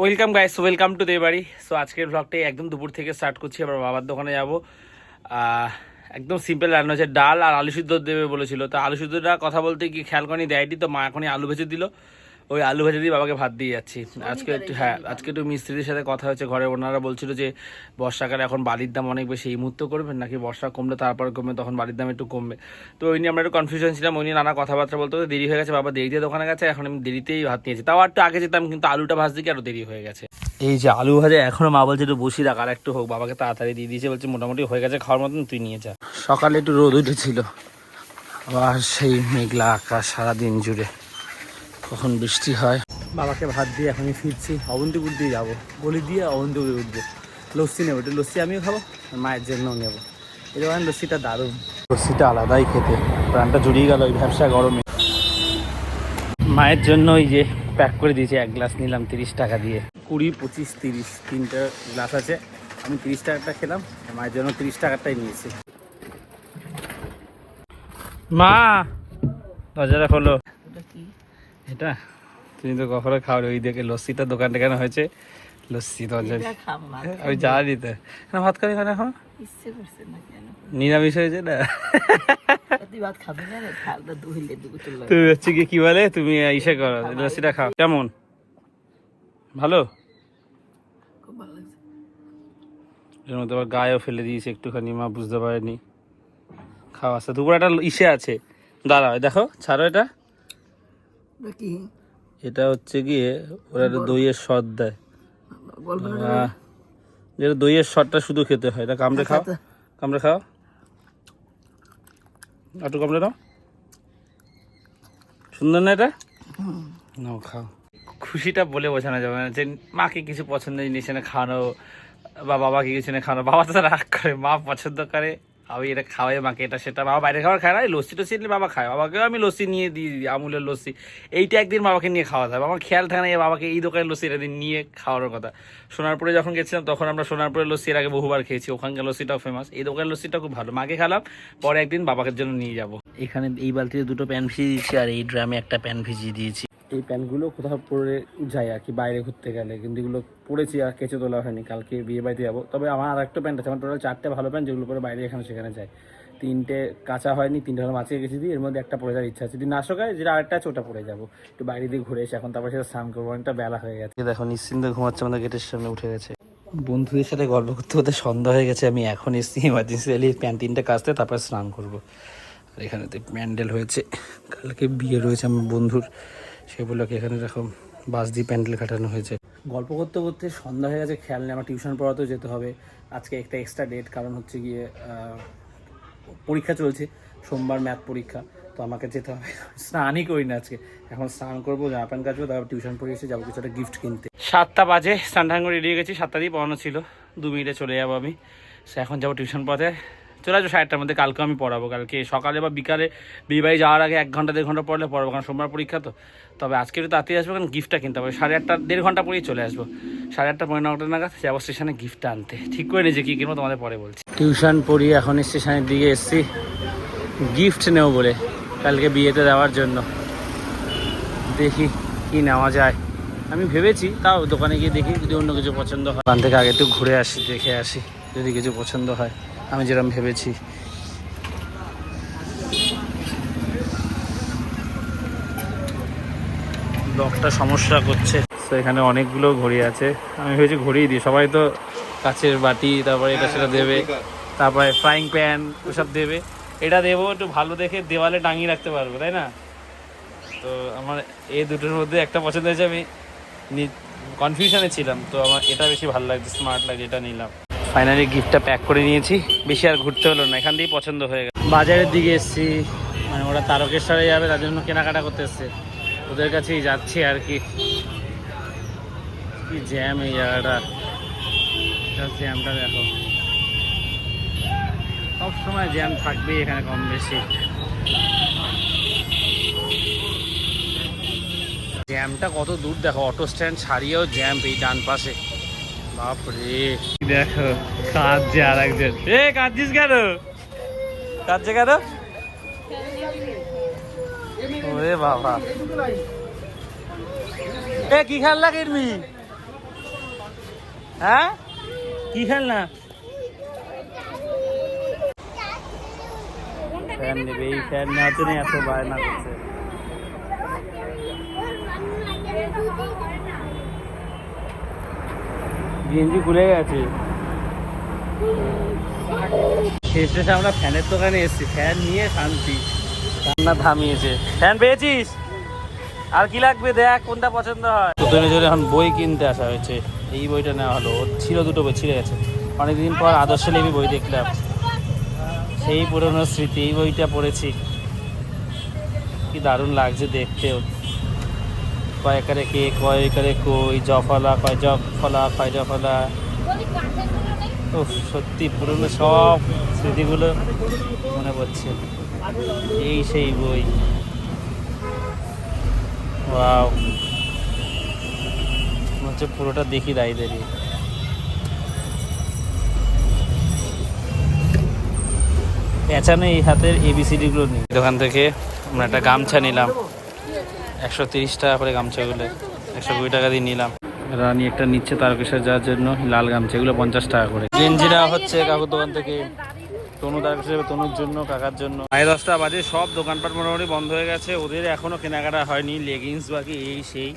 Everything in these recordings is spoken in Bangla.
Welcome guys welcome to the বাড়ি সো আজকের ব্লগটাই একদম দুপুর থেকে স্টার্ট করছি। আবার বাবার দোকানে যাব। একদম সিম্পল রান্না হচ্ছে ডাল আর আলু সিদ্ধ দেবে বলেছিল। তো আলু সিদ্ধটা কথা বলতে কি খেয়াল করেনি। দেয়নি তো মা এখনই আলু ভেজে দিল। ওই আলু ভেজে দিয়ে বাবাকে ভাত দিয়ে যাচ্ছি। আজকে একটু হ্যাঁ আজকে একটু মিস্ত্রিদের সাথে কথা হচ্ছে ঘরে ওনারা বলছিল যে বর্ষাকালে এখন বালির দাম অনেক বেশি এই মুহূর্তে করবেন? নাকি বর্ষা কমলে তারপর কমবে তখন বালির দাম একটু কমবে? তো ওই নিয়ে আমরা একটু কনফিউশন ছিলাম ওই নিয়ে নানা কথাবার্তা বলতে বলতে দেরি হয়ে গেছে বাবা দেরি দিয়ে দোকানে গেছে এখন আমি দেরিতেই ভাত নিয়েছি। তাও একটু আগে যেতাম কিন্তু আলুটা ভাজতে গিয়ে আরও দেরি হয়ে গেছে। এই যে আলু ভাজা এখনও মা বলছে একটু বসি রাখ আর একটু হোক বাবাকে তাড়াতাড়ি দিয়ে দিয়েছে বলছে মোটামুটি হয়ে গেছে খাওয়ার মতন তুই নিয়ে যা। সকালে একটু রোদ উঠেছিল আবার সেই মেঘলা আকাশ সারাদিন জুড়ে। কখন বৃষ্টি হয়? বাবাকে ভাত দিয়ে এখনই ফিরছি। অবন্তিপুর দিয়ে যাব। গলি দিয়ে অবন্তিপুরে উঠবো। লস্যি নেব। একটু লস্যি আমিও খাব আর মায়ের জন্যও নেব। এই দোকানে লস্যিটা দারুণ। লস্যিটা আলাদাই খেতে। প্রাণটা জুড়িয়ে গেল ওই ব্যবসা গরমে। মায়ের জন্য ওই যে প্যাক করে দিয়েছে এক গ্লাস নিলাম তিরিশ টাকা দিয়ে। কুড়ি পঁচিশ তিরিশ তিনটা গ্লাস আছে। আমি তিরিশ টাকাটা খেলাম মায়ের জন্য তিরিশ টাকাটাই নিয়েছি। মা! দরজাটা হলো এটা? তুমি তো কখনো খাও ওই দেখে লস্যিটা দোকানটা কেন হয়েছে? লস্যি দরজা। আমি জানি তো না। ভাত খালি খানে এখন? কেন? নিরামিষ হয়েছে না? খাবি তুমি হচ্ছে কি কি বলে? তুমি ইসে করো লস্যিটা খাও। কেমন? ভালো? খুব আবার গায়েও ফেলে দিয়েছে একটুখানি মা বুঝতে পারেনি। খাওয়া আসতে দুপুর একটা ইসে আছে। দাঁড়াও দেখো ছাড়ো এটা। কি এটা হচ্ছে গিয়ে ওরা দইয়ের সদ দেয়। যেটা দইয়ের সদটা শুধু খেতে হয়। এটা কামড়ে খাও। কামড়ে খাও। একটু কামড়ে নাও সুন্দর না এটা? নাও খাও। খুশিটা বলে বোঝানো যাবে না যে মাকে কিছু পছন্দের জিনিস এনে খাওয়ানো বা বাবাকে কিছু এনে খাওয়ানো। বাবা তো রাগ করে মা পছন্দ করে। আমি এটা খাওয়াই মাকে এটা সেটা। বাবা বাইরে খাবার খায় না লস্যি টস্যি নিলে বাবা খায়। বাবাকেও আমি লস্যি নিয়ে দিই, আমুলের লস্যি। এইটা একদিন বাবাকে নিয়ে খাওয়া হবে আমার খেয়াল থাকে না বাবাকে এই দোকানের লস্যি এটা নিয়ে খাওয়ানোর কথা। সোনারপুরে যখন গেছিলাম, তখন আমরা সোনারপুরের লস্যি এর আগে বহুবার খেয়েছি। ওখানকার লস্যিটাও ফেমাস এই দোকানের লস্যিটা খুব ভালো। মাকে খেলাম, পরে একদিন বাবাকে জন্য নিয়ে যাব। এখানে এই বালতিতে দুটো প্যান ভিজিয়ে দিয়েছি আর এই ড্রামে একটা প্যান ভিজিয়ে দিয়েছি। এই প্যান্টগুলো কোথাও পরে যায় আর কি বাইরে ঘুরতে গেলে। কিন্তু এগুলো পড়েছি আর কেচে তোলা হয়নি কালকে বিয়ে বাড়িতে যাব। তবে আমার আর একটা প্যান্ট আছে আমার টোটাল চারটে ভালো প্যান্ট যেগুলো পরে বাইরে এখানে সেখানে যায় তিনটে কাঁচা হয়নি তিনটে হলো মাছিয়ে গেছি দিই এর মধ্যে একটা পরে যাওয়ার ইচ্ছা আছে। যদি না শোকায় যেটা আরেকটা আছে ওটা পরে যাব। একটু বাইরে দিয়ে ঘুরে এসে এখন তারপর সেটা স্নান করব অনেকটা বেলা হয়ে গেছে। দেখো নিশ্চিন্ত ঘুমাচ্ছে আমাদের গেটের সামনে উঠে গেছে। বন্ধুদের সাথে গল্প করতে করতে সন্ধ্যা হয়ে গেছে আমি এখন এসেছি ইমার্জেন্সি প্যান্ট তিনটে কাচতে তারপরে স্নান করব। আর এখানে প্যান্ডেল হয়েছে কালকে বিয়ে রয়েছে আমার বন্ধুর। সেগুলোকে এখানে এরকম বাস দিয়ে প্যান্ডেল কাটানো হয়েছে। গল্প করতে করতে সন্ধ্যা হয়ে গেছে খেয়াল নেই আমার টিউশন পড়াতেও যেতে হবে। আজকে একটা এক্সট্রা ডেট কারণ হচ্ছে গিয়ে পরীক্ষা চলছে সোমবার ম্যাথ পরীক্ষা তো আমাকে যেতে হবে। স্নানই করি না আজকে। এখন স্নান করব জামা প্যান্ট কাচবো তারপর টিউশন পড়ে এসে যাব কিছু একটা গিফট কিনতে। সাতটা বাজে স্নান টান করে রেডি হয়ে গেছি সাতটা দিয়ে পড়ানো ছিল। দু মিনিটে চলে যাব আমি। সে এখন যাব টিউশন পড়াতে। চলে আসব সাড়ে মধ্যে, কালকে আমি পড়াবো। কালকে সকালে বা বিকালে বিয়ে বাড়ি যাওয়ার আগে এক ঘণ্টা, দেড় ঘণ্টা পড়লে পড়াবো, কারণ সোমবার পরীক্ষা তো। তবে আজকে একটু তাড়াতাড়ি আসব, কারণ গিফটটা কিনতে হবে। সাড়ে আটটা, দেড় ঘণ্টা পরেই চলে আসব। সাড়ে আটটা পনেরো নটা নাগাদ যাব স্টেশনে গিফটটা আনতে। ঠিক করে নিজে কী কিনবো, তোমাদের পরে বলছি। টিউশন পড়িয়ে এখন স্টেশনের দিকে এসছি। গিফট নেব বলে, কালকে বিয়েতে দেওয়ার জন্য। দেখি কি নেওয়া যায়। আমি ভেবেছি, তাও দোকানে গিয়ে দেখি যদি অন্য কিছু পছন্দ হয়। দোকান থেকে আগে একটু ঘুরে আসি, দেখে আসি, যদি কিছু পছন্দ হয়। আমি যেরকম ভেবেছি। লকটা সমস্যা করছে। তো এখানে অনেকগুলো ঘড়ি আছে। আমি ভেবেছি ঘড়িই দিই। সবাই তো কাছের বাটি তারপরে এটা সেটা দেবে। তারপরে ফ্রাইং প্যান ওসব দেবে। এটা দেবো একটু ভালো দেখে দেওয়ালে টাঙিয়ে রাখতে পারব তাই না? তো আমার এই দুটোর মধ্যে একটা পছন্দ হয়েছে আমি কনফিউশনে ছিলাম। তো আমার এটা বেশি ভালো লাগছে স্মার্ট লাগছে এটা নিলাম। ফাইনালি গিফটটা প্যাক করে নিয়েছি। বেশি আর ঘুরতে হলো না, এখান দিয়েই পছন্দ হয়ে গেল। বাজারের দিকে এসেছি মানে ওরা তারকেশ্বরে যাবে, তার জন্য কেনাকাটা করতে এসছে। ওদের কাছেই যাচ্ছি আর কি। কি জ্যাম এই জায়গাটা। জ্যামটা দেখো। সব সময় জ্যাম থাকবেই এখানে কম বেশি। জ্যামটা কত দূর, দেখো অটো স্ট্যান্ড ছাড়িয়েও জ্যাম এই ডান পাশে। বাপরে। দেখো কাঁদছে আর একজন এ কাঁদছিস কেন? কাঁদছে কেন? ওরে বাবা। এ কি খেললা কিনবি? হ্যাঁ? কি খেলনা? ফ্যান নেবে এই ফ্যান নেওয়ার জন্য এত বায়না করছে। গেঞ্জি খুলে গেছে। শেষে আমরা ফ্যানের দোকানে এসেছি। ফ্যান নিয়ে শান্তি। রান্না থামিয়েছে। ফ্যান পেয়েছিস? আর কি লাগবে দেখ কোনটা পছন্দ হয়? তোদের জন্য এখন বই কিনতে আসা হয়েছে। এই বইটা নেওয়া হলো। ওর ছিল দুটো বই ছিঁড়ে গেছে। অনেকদিন পর আদর্শ লেবি বই দেখলাম। সেই পুরনো স্মৃতি এই বইটা পড়েছি। কি দারুণ লাগছে দেখতেও। কয় একারে কে, কয় একারে কই জফলা কয় জফলা কয় জফলা উফ, সত্যি পুরনো সব স্মৃতিগুলো মনে পড়ছে। এই সেই বই। ওয়াও। হচ্ছে পুরোটা দেখি দাঁড়িয়ে পেঁচানো এই হাতের এবিসিডিগুলো নেই দোকান থেকে আমরা একটা গামছা নিলাম। একশো তিরিশ টাকা করে গামছাগুলো একশো কুড়ি টাকা দিয়ে নিলাম। রানী একটা নিচ্ছে তারকেশ্বর যাওয়ার জন্য, লাল গামছা, এগুলো পঞ্চাশ টাকা করে। গেঞ্জিরা হচ্ছে কাকুর দোকান থেকে। তনু তারকেশ্বর, তনুর জন্য, কাকার জন্য। সাড়ে দশটা বাজে, সব দোকানপাট মোটামুটি বন্ধ হয়ে গেছে। ওদের এখনও কেনাকাটা হয়নি লেগিংস বাকি, এই সেই।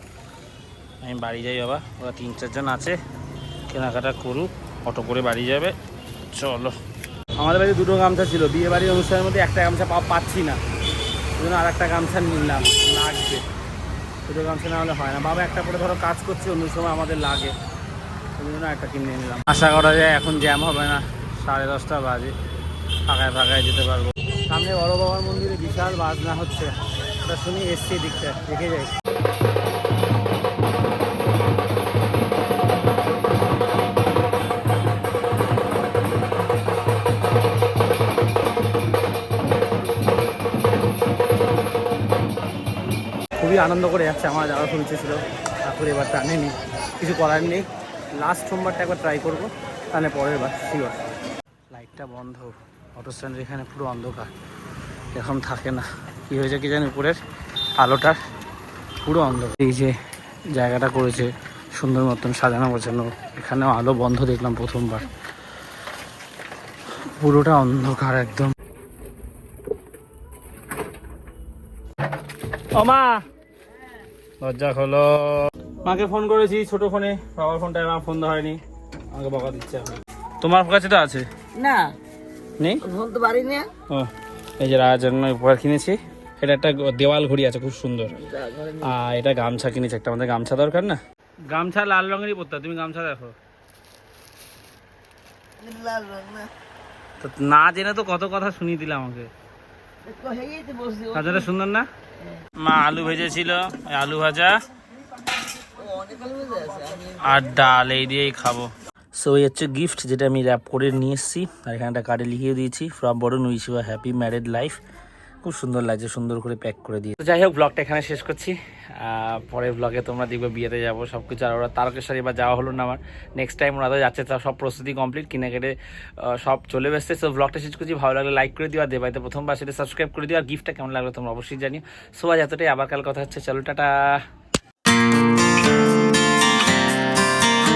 আমি বাড়ি যাই বাবা, ওরা তিন চারজন আছে। কেনাকাটা করুক, অটো করে বাড়ি যাবে। চলো। আমাদের বাড়ি দুটো গামছা ছিল বিয়ে বাড়ির অনুষ্ঠানের মধ্যে একটা গামছা পাচ্ছি না। ওই জন্য আর একটা গামছা নিলাম, লাগবে। দুটো গামছা না হলে হয় না। বাবা একটা করে ধরো কাজ করছে, অন্য সময় আমাদের লাগে। ওই জন্য একটা কিনে নিলাম। আশা করা যায় এখন জ্যাম হবে না, সাড়ে দশটা বাজে। ফাঁকায় ফাঁকায় যেতে পারব। সামনে বড় বাবার মন্দিরে বিশাল বাজনা হচ্ছে। ওটা শুনি এসছি দিকটা দেখে যাই। খুবই আনন্দ করে যাচ্ছে, আমার যাওয়া খুব ইচ্ছে ছিল। তারপরে এবার টানেনি কিছু করার নেই। লাস্ট সোমবারটা একবার ট্রাই করব। তাহলে পরের বার শিওর লাইটটা বন্ধ। অটো স্ট্যান্ডের এখানে পুরো অন্ধকার। এখন থাকে না। কি হয়েছে কি জানি উপরের আলোটার? পুরো অন্ধকার। এই যে জায়গাটা করেছে, সুন্দর মতন সাজানো গোছানো। এখানেও আলো বন্ধ দেখলাম প্রথমবার। পুরোটা অন্ধকার একদম। দরজা খোলো মাকে ফোন করেছি ছোট ফোনে। বাবার ফোনটা আমার ফোন হয়নি। আমাকে বকা দিচ্ছে এখন। তোমার কাছে তো আছে? না। নেই? ফোন তো পারি না ও এই যে রাজার জন্য উপহার কিনেছি। এটা একটা দেওয়াল ঘড়ি আছে খুব সুন্দর। আর এটা গামছা কিনেছি একটা আমাদের গামছা দরকার না? গামছা লাল রঙেরই পরতে তুমি গামছা দেখো। লাল রং না। তো না জেনে তো কত কথা শুনিয়ে দিলাম আমাকে। সুন্দর না? মা আলু ভেজেছিল ছিল আলু ভাজা আর ডাল, এই দিয়েই খাব। সো এই হচ্ছে গিফট যেটা আমি র্যাপ করে নিয়ে এসেছি, আর এখানে একটা কার্ডে লিখিয়ে দিয়েছি ফ্রম বড় wish you happy married life খুব সুন্দর লাগছে, সুন্দর করে প্যাক করে দিয়ে। যাই হোক ব্লগটা এখানে শেষ করছি। পরের ব্লগে তোমরা দেখবে বিয়েতে যাব সব কিছু আর ওরা তারকেশ্বরী বা যাওয়া হলো না আমার। নেক্সট টাইম ওরা তো যাচ্ছে তার সব প্রস্তুতি কমপ্লিট কিনে কেটে সব চলে এসছে সো ব্লগটা শেষ করছি। ভালো লাগলে লাইক করে দিও, আর দেবাইতে প্রথমবার সেটা সাবস্ক্রাইব করে দিও। আর গিফটটা কেমন লাগল তোমরা অবশ্যই জানিও। সো আজ এতটাই। আবার কাল কথা হচ্ছে। চলো, টাটা।